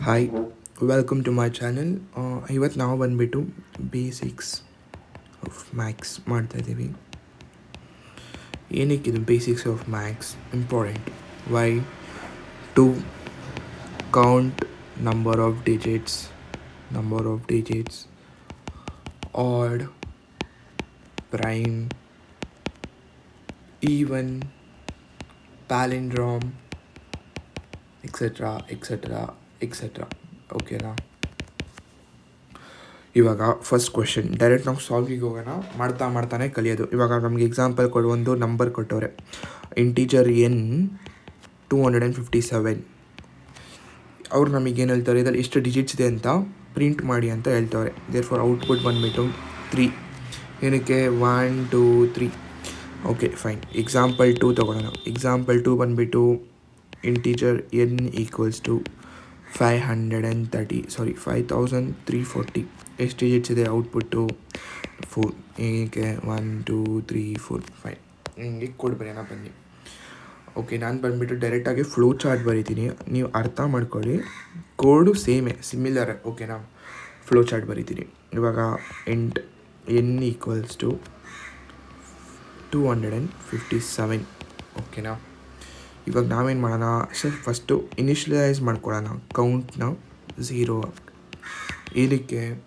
Hi welcome to my channel ಇವತ್ತು ನಾವು ಬಂದುಬಿಟ್ಟು ಬೇಸಿಕ್ಸ್ ಆಫ್ ಮ್ಯಾಕ್ಸ್ ಮಾಡ್ತಾಯಿದ್ದೀವಿ ಏನಕ್ಕೆ ಇದು basics of maths important why to count number of digits number of digits odd prime even palindrome etcetera etcetera etcetera ಓಕೆನಾ ಇವಾಗ first question direct ನಾವು ಸಾಲ್ವಿಗೆ ಹೋಗೋಣ. ಮಾಡ್ತಾ ಮಾಡ್ತಾನೆ ಕಲಿಯೋದು. ಇವಾಗ ನಮಗೆ ಎಕ್ಸಾಂಪಲ್ ಕೊಡು, ಒಂದು ನಂಬರ್ ಕೊಟ್ಟವ್ರೆ. Integer n two hundred and fifty seven ಅವ್ರು ನಮಗೇನು ಹೇಳ್ತಾರೆ? ಇದರಲ್ಲಿ ಎಷ್ಟು ಡಿಜಿಟ್ಸ್ ಇದೆ ಅಂತ ಪ್ರಿಂಟ್ ಮಾಡಿ ಅಂತ ಹೇಳ್ತವ್ರೆ ದೇರ್ ಫಾರ್ ಔಟ್ಪುಟ್ ಬಂದುಬಿಟ್ಟು ತ್ರೀ ಏನಕ್ಕೆ? One two three okay fine example two ತೊಗೊಳೋಣ example two ಬಂದುಬಿಟ್ಟು integer n equals to five hundred and thirty sorry five thousand three forty ಎಷ್ಟು ಡಿಜಿಟ್ಸ್ ಇದೆ ಔಟ್ಪುಟ್ಟು ಫೋರ್ ಏಕೆ one two three four five ಹಿಂಗೆ ಕೊಡ್ಬೇಡ ಬನ್ನಿ. Okay ನಾನು ಬಂದುಬಿಟ್ಟು ಡೈರೆಕ್ಟಾಗಿ ಫ್ಲೋ ಚಾರ್ಟ್ ಬರೀತೀನಿ. ನೀವು ಅರ್ಥ ಮಾಡ್ಕೊಳ್ಳಿ. ಕೋಡು ಸೇಮೇ ಸಿಮಿಲರ್ ಓಕೆನಾ ಫ್ಲೋ ಚಾರ್ಟ್ ಬರೀತೀನಿ. ಇವಾಗ int n equals to two hundred and fifty seven ಓಕೆನಾ ಇವಾಗ ನಾವೇನು ಮಾಡೋಣ? ಸರ್ ಫಸ್ಟು ಇನಿಷಿಯಲೈಸ್ ಮಾಡ್ಕೊಳ್ಳೋಣ. ಕೌಂಟ್ನ ಝೀರೋ ಇದಕ್ಕೆ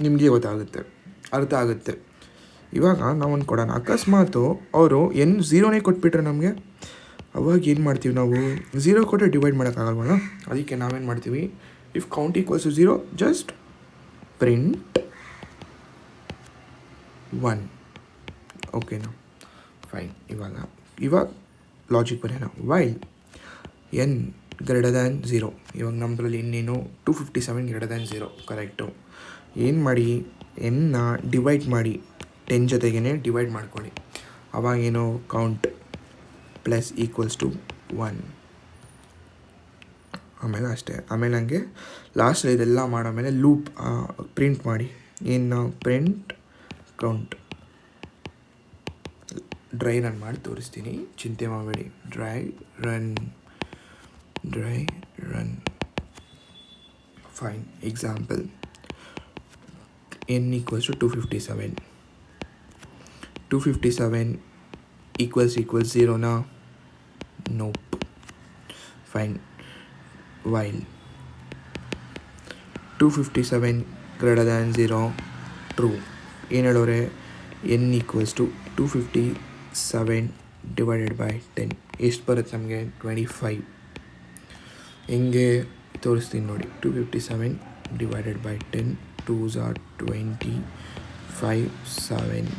ನಿಮಗೆ ಗೊತ್ತಾಗುತ್ತೆ. ಅರ್ಥ ಆಗುತ್ತೆ. ಇವಾಗ ನಾವೊಂದು ಕೊಡೋಣ. ಅಕಸ್ಮಾತು ಅವರು ಎನ್ ಝೀರೋನೇ ಕೊಟ್ಬಿಟ್ರೆ ನಮಗೆ, ಅವಾಗ ಏನು ಮಾಡ್ತೀವಿ ನಾವು? ಝೀರೋ ಕೊಟ್ಟರೆ ಡಿವೈಡ್ ಮಾಡೋಕ್ಕಾಗಲ್ವಲ್ಲ? ಅದಕ್ಕೆ ನಾವೇನು ಮಾಡ್ತೀವಿ? If count equals to zero just print one ಓಕೆನಾ ಫೈನ್ ಇವಾಗ ಇವಾಗ ಲಾಜಿಕ್ ಬರೆಯೋಣ while n greater than zero ಇವಾಗ ನಮ್ಮದ್ರಲ್ಲಿ ಇನ್ನೇನು two fifty seven greater than zero correct ಏನು ಮಾಡಿ ಎನ್ನ ಡಿವೈಡ್ ಮಾಡಿ ಟೆನ್ ಜೊತೆಗೇ ಡಿವೈಡ್ ಮಾಡ್ಕೊಳ್ಳಿ. ಅವಾಗ ಏನು? Count plus equals to one ಆಮೇಲೆ ಅಷ್ಟೇ. ಆಮೇಲೆ ಹಂಗೆ ಲಾಸ್ಟಲ್ಲಿ ಇದೆಲ್ಲ ಮಾಡಾಮೇಲೆ ಲೂಪ್ ಪ್ರಿಂಟ್ ಮಾಡಿ. ಏನು? ಪ್ರಿಂಟ್ ಕೌಂಟ್ ಡ್ರೈ ರನ್ ಮಾಡಿ ತೋರಿಸ್ತೀನಿ. ಚಿಂತೆ ಮಾಡಬೇಡಿ. Dry run dry run fine example n equals to two fifty seven two fifty seven equals equals ಝೀರೋನಾ nope fine while two fifty seven greater than zero true ಏನು ಹೇಳೋರೆ? N equals to two fifty seven divided by ten ಎಷ್ಟು ಬರುತ್ತೆ ನಮಗೆ twenty five ಹೆಂಗೆ ತೋರಿಸ್ತೀನಿ ನೋಡಿ. Two fifty seven divided by ten two ಝಾರ್ twenty five seven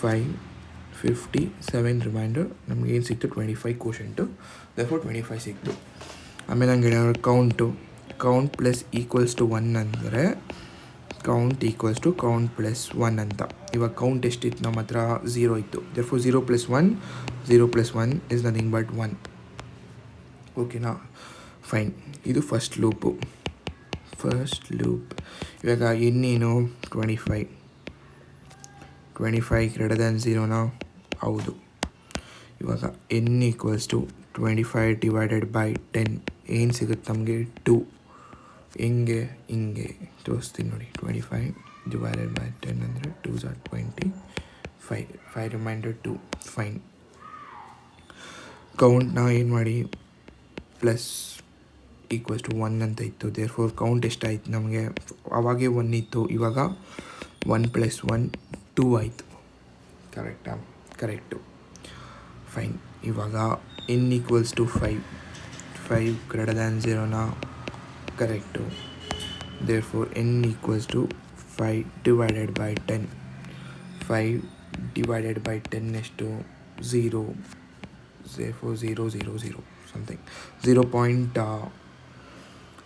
five fifty seven reminder ನಮ್ಗೆ ಏನು ಸಿಕ್ತು? Twenty five quotient therefore twenty five ಸಿಕ್ತು. ಆಮೇಲೆ ನಂಗೆ count count plus equals to one ಅಂದರೆ count equals to count plus one ಅಂತ. ಇವಾಗ count ಎಷ್ಟಿತ್ತು? ನಮ್ಮ ಹತ್ರ ಝೀರೋ ಇತ್ತು. Therefore zero plus one zero plus one is nothing but one ಓಕೆನಾ ಫೈನ್ ಇದು ಫಸ್ಟ್ ಲೂಪು ಫಸ್ಟ್ ಲೂಪ್ ಇವಾಗ ಇನ್ನೇನು? Twenty five twenty five greater than ಝೀರೋನಾ ಹೌದು. ಇವಾಗ n equals to twenty five divided by ten ಏನು ಸಿಗುತ್ತೆ ನಮಗೆ? ಟು ಹೆಂಗೆ, ಹಿಂಗೆ, ತೋರಿಸ್ತೀನಿ ನೋಡಿ. Twenty five divided by ten ಅಂದರೆ two ಝಾರ್ twenty five five reminder two fine ಕೌಂಟ್ನ ಏನು ಮಾಡಿ? ಪ್ಲಸ್ ಈಕ್ವಲ್ಸ್ ಟು ಒನ್ ಅಂತ ಇತ್ತು. ದೇರ್ ಫೋರ್ ಕೌಂಟ್ ಎಷ್ಟಾಯ್ತು ನಮಗೆ? ಅವಾಗೇ ಒನ್ ಇತ್ತು. ಇವಾಗ ಒನ್ ಪ್ಲಸ್ ಒನ್ ಟೂ ಆಯಿತು. ಕರೆಕ್ಟಾ ಕರೆಕ್ಟು ಫೈನ್ ಇವಾಗ n equals to five five greater than ಝೀರೋನಾ correct there n n equals to five divided by ten five divided by ten ಎಷ್ಟು zero therefore four zero zero zero something zero point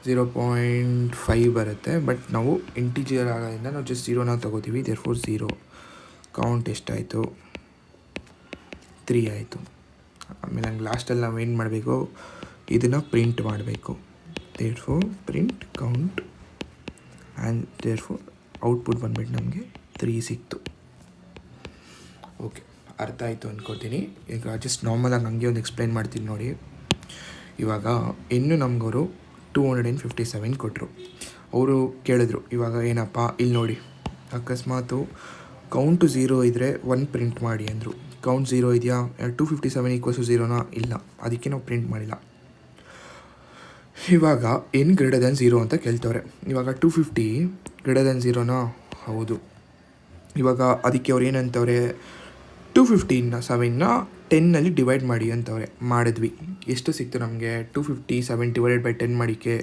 zero point five ಬರುತ್ತೆ but ನಾವು integer ಆಗೋದ್ರಿಂದ ನಾವು just ಝೀರೋನ ತೊಗೋತೀವಿ therefore zero count ಎಷ್ಟಾಯಿತು? Three ಆಯಿತು. ಆಮೇಲೆ ಹಂಗೆ ಲಾಸ್ಟಲ್ಲಿ ನಾವು ಏನು ಮಾಡಬೇಕು, ಇದನ್ನು ಪ್ರಿಂಟ್ ಮಾಡಬೇಕು. Therefore print count and output for output ಬಂದ್ಬಿಟ್ಟು ನಮಗೆ ತ್ರೀ ಸಿಕ್ತು. ಓಕೆ ಅರ್ಥ ಆಯಿತು ಅಂದ್ಕೊಳ್ತೀನಿ ಈಗ ಜಸ್ಟ್ ನಾರ್ಮಲಾಗಿ ಹಂಗೆ ಒಂದು ಎಕ್ಸ್ಪ್ಲೈನ್ ಮಾಡ್ತೀನಿ ನೋಡಿ. ಇವಾಗ ಇನ್ನು ನಮಗವರು two hundred and fifty seven ಕೊಟ್ಟರು ಅವರು ಕೇಳಿದ್ರು, ಇವಾಗ ಏನಪ್ಪ ಇಲ್ಲಿ ನೋಡಿ. ಅಕಸ್ಮಾತು ಕೌಂಟು ಝೀರೋ ಇದ್ದರೆ ಒನ್ ಪ್ರಿಂಟ್ ಮಾಡಿ ಅಂದರು. ಕೌಂಟ್ ಝೀರೋ ಇದೆಯಾ? ಟು ಫಿಫ್ಟಿ ಸೆವೆನ್ ಈಕ್ವಲ್ಸು ಝೀರೋನಾ ಇಲ್ಲ. ಅದಕ್ಕೆ ನಾವು ಪ್ರಿಂಟ್ ಮಾಡಿಲ್ಲ. ಇವಾಗ ಏನು ಗ್ರೇಟರ್ ದ್ಯಾನ್ ಝೀರೋ ಅಂತ ಕೇಳ್ತವ್ರೆ. ಇವಾಗ ಟೂ ಫಿಫ್ಟಿ ಗ್ರೇಟರ್ ದ್ಯಾನ್ ಝೀರೋನಾ ಹೌದು. ಇವಾಗ ಅದಕ್ಕೆ ಅವ್ರು ಏನಂತವ್ರೆ ಟು ಫಿಫ್ಟೀನ್ನ ಸೆವೆನ್ನ ಟೆನ್ನಲ್ಲಿ ಡಿವೈಡ್ ಮಾಡಿ ಅಂತವ್ರೆ. ಮಾಡಿದ್ವಿ. ಎಷ್ಟು ಸಿಕ್ತು ನಮಗೆ? Two fifty seven divided by ten ಮಾಡಿಕ್ಕೆ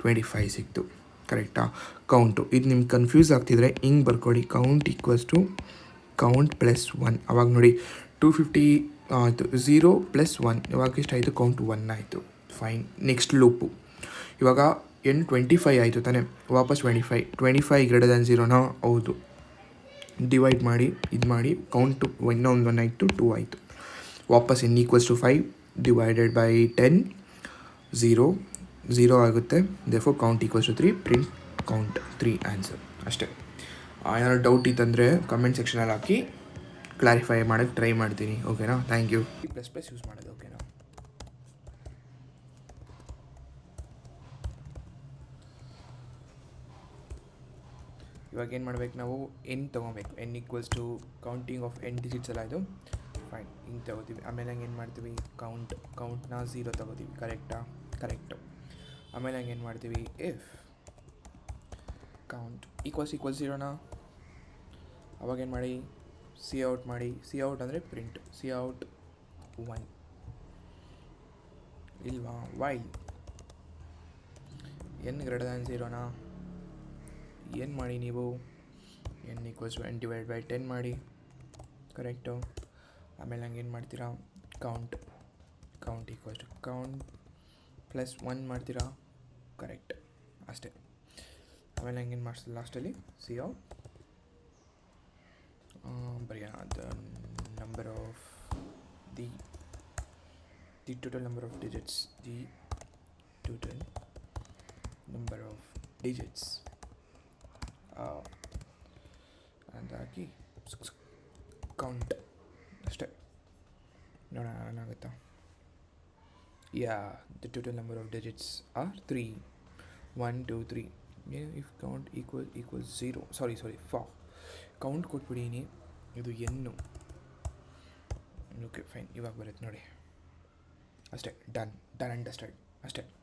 twenty five ಸಿಕ್ತು ಕರೆಕ್ಟಾ ಕೌಂಟು ಇದು ನಿಮ್ಗೆ ಕನ್ಫ್ಯೂಸ್ ಆಗ್ತಿದ್ರೆ ಹಿಂಗೆ ಬರ್ಕೊಳ್ಳಿ. Count equals to count plus one ಅವಾಗ ನೋಡಿ ಟೂ ಫಿಫ್ಟಿ ಆಯಿತು ಝೀರೋ ಪ್ಲಸ್ ಒನ್ ಇವಾಗ ಎಷ್ಟಾಯಿತು? ಕೌಂಟ್ ಒನ್ ಆಯಿತು. ಫೈನ್ ನೆಕ್ಸ್ಟ್ ಲೂಪು ಇವಾಗ ಎನ್ ಟ್ವೆಂಟಿ ಫೈವ್ ಆಯಿತು ತಾನೇ. ವಾಪಸ್ twenty five twenty five greater than ಝೀರೋನಾ ಹೌದು. ಡಿವೈಡ್ ಮಾಡಿ, ಇದು ಮಾಡಿ ಕೌಂಟು ಇನ್ನೊಂದು ಒನ್ ಆಯಿತು ಟೂ ಆಯಿತು. ವಾಪಸ್ n equals to five divided by ten zero zero ಆಗುತ್ತೆ. Therefore count equals to three print count three answer ಅಷ್ಟೇ. ಏನಾದ್ರು ಡೌಟ್ ಇತ್ತಂದರೆ ಕಮೆಂಟ್ ಸೆಕ್ಷನಲ್ಲಿ ಹಾಕಿ ಕ್ಲಾರಿಫೈ ಮಾಡೋಕ್ಕೆ ಟ್ರೈ ಮಾಡ್ತೀನಿ. ಓಕೆನಾ thank you plus plus use ಮಾಡೋದು ಓಕೆನಾ ಇವಾಗ ಏನು ಮಾಡ್ಬೇಕು ನಾವು ಎನ್ ತೊಗೊಬೇಕು. N equals to counting of n digits ಎಲ್ಲ ಇದು? ಫೈನ್ ಹಿಂಗೆ ತಗೋತೀವಿ. ಆಮೇಲೆ ಹಂಗೆ ಏನು ಮಾಡ್ತೀವಿ? ಕೌಂಟ್ ಕೌಂಟ್ನ ಝೀರೋ ತಗೋತೀವಿ. ಕರೆಕ್ಟಾ ಕರೆಕ್ಟು ಆಮೇಲೆ ಹಂಗೆ ಏನು ಮಾಡ್ತೀವಿ? ಇಫ್ ಕೌಂಟ್ ಈಕ್ವಲ್ಸ್ ಈಕ್ವಲ್ ಝೀರೋನ ಅವಾಗ ಏನು ಮಾಡಿ? ಸಿ ಔಟ್ ಮಾಡಿ. ಸಿ ಔಟ್ ಅಂದರೆ ಪ್ರಿಂಟ್ ಸಿ ಔಟ್ ಒನ್ ಇಲ್ವಾ ವೈ ಎನ್ ಗ್ರೇಟರ್ ದ್ಯಾನ್ ಝೀರೋನಾ ಏನು ಮಾಡಿ ನೀವು? N equals n divide by ten ಮಾಡಿ. ಕರೆಕ್ಟು ಆಮೇಲೆ ಹಂಗೆ ಏನು ಮಾಡ್ತೀರಾ? Count count equals to count plus one ಮಾಡ್ತೀರಾ? ಕರೆಕ್ಟ್ ಅಷ್ಟೇ. ಆಮೇಲೆ ಹಂಗೇನು ಮಾಡಿಸ್ ಲಾಸ್ಟಲ್ಲಿ ಸಿ ಔಟ್ ಬರೆಯೋಣ. The number of the the total number of digits the total number of digits hockey count ಅಷ್ಟೇ. ನೋಡೋಣ ಏನಾಗುತ್ತಾ. Yeah the total number of digits are three one two three if count equal equal zero sorry sorry ಫಾ count ಕೊಟ್ಬಿಡೀನಿ. ಇದು ಎನ್ನು. Okay fine ಇವಾಗ ಬರುತ್ತೆ ನೋಡಿ. ಅಷ್ಟೇ. Done done understand ಅಷ್ಟೇ.